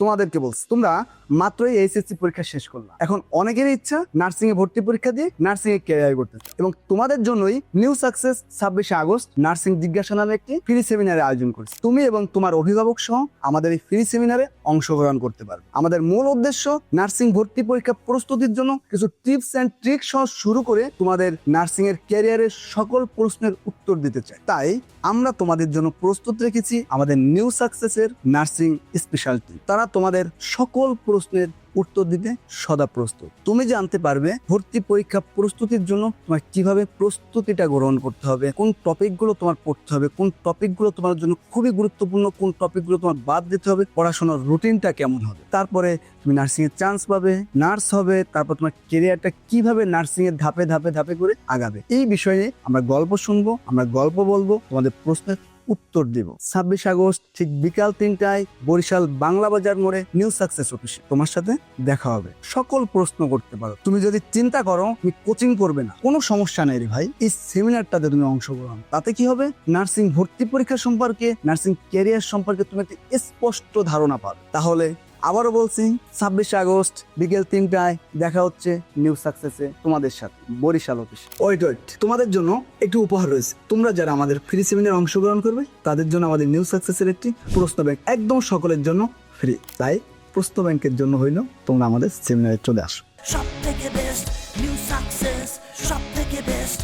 তোমাদেরকে বলছি, তোমরা মাত্রই এইচএসসি পরীক্ষা শেষ করলাম এখন অনেকেরই ইচ্ছা নার্সিং এ ভর্তি পরীক্ষা দিয়ে নার্সিং এ ক্যারিয়ার করতে। এবং তোমাদের জন্যই নিউ সাকসেস ছাব্বিশে আগস্ট নার্সিং জিজ্ঞাসা নামে একটি ফ্রি সেমিনারে আয়োজন করছে। তুমি এবং তোমার অভিভাবক সহ আমাদের এই ফ্রি সেমিনারে অংশগ্রহণ করতে পারবে। আমাদের মূল উদ্দেশ্য নার্সিং ভর্তি পরীক্ষা প্রস্তুতির জন্য কিছু টিপস অ্যান্ড ট্রিক সহ শুরু করে তোমাদের নার্সিং এর ক্যারিয়ারের সকল প্রশ্নের উত্তর দিতে চাই। তাই আমরা তোমাদের জন্য প্রস্তুত রেখেছি আমাদের নিউ সাকসেসের নার্সিং স্পেশালিটি। তারা তোমাদের সকল প্রশ্নের উত্তর দিতে সদা প্রস্তুত। তুমি জানতে পারবে ভর্তি পরীক্ষা প্রস্তুতির জন্য তোমার কীভাবে প্রস্তুতিটা গ্রহণ করতে হবে, কোন টপিকগুলো তোমার পড়তে হবে, কোন টপিকগুলো তোমার জন্য খুবই গুরুত্বপূর্ণ, কোন টপিকগুলো তোমার বাদ দিতে হবে, পড়াশোনার রুটিনটা কেমন হবে। তারপরে তুমি নার্সিংয়ের চান্স পাবে, নার্স হবে, তারপর তোমার কেরিয়ারটা কীভাবে নার্সিং এর ধাপে ধাপে ধাপে করে আগাবে। এই বিষয়ে আমরা গল্প শুনব, আমরা গল্প বলব, তোমাদের প্রশ্নের উত্তর দিব। ছাব্বিশ আগস্ট ঠিক বিকাল তিনটায় বরিশাল বাংলা বাজার মোড়ে নিউ সাকসেস অফিসে। তোমার সাথে দেখা হবে। সকল প্রশ্ন করতে পারো। তুমি যদি চিন্তা করো, তুমি কোচিং করবে না। কোনো সমস্যা নেই রে ভাই। এই সেমিনারটাতে তুমি অংশগ্রহণ। তাতে কি হবে? নার্সিং ভর্তি পরীক্ষা সম্পর্কে, নার্সিং কেরিয়ার সম্পর্কে তুমি একটা স্পষ্ট ধারণা পাবে। তাহলে আবারও বলছি ছাব্বিশে আগস্ট বিকেল তিনটায় দেখা হচ্ছে নিউ সাকসেসে তোমাদের সাথে বরিশাল অফিস ওয়েট ওয়েট তোমাদের জন্য একটি উপহার রয়েছে। তোমরা যারা আমাদের ফ্রি সেমিনারে অংশগ্রহণ করবে তাদের জন্য আমাদের নিউ সাকসেসের একটি প্রশ্ন ব্যাংক একদম সকলের জন্য ফ্রি তাই প্রশ্ন ব্যাংকের জন্য হইল তোমরা আমাদের সেমিনারে চলে আসো। সব থেকে বেস্ট নিউ সাকসেস সব থেকে বেস্ট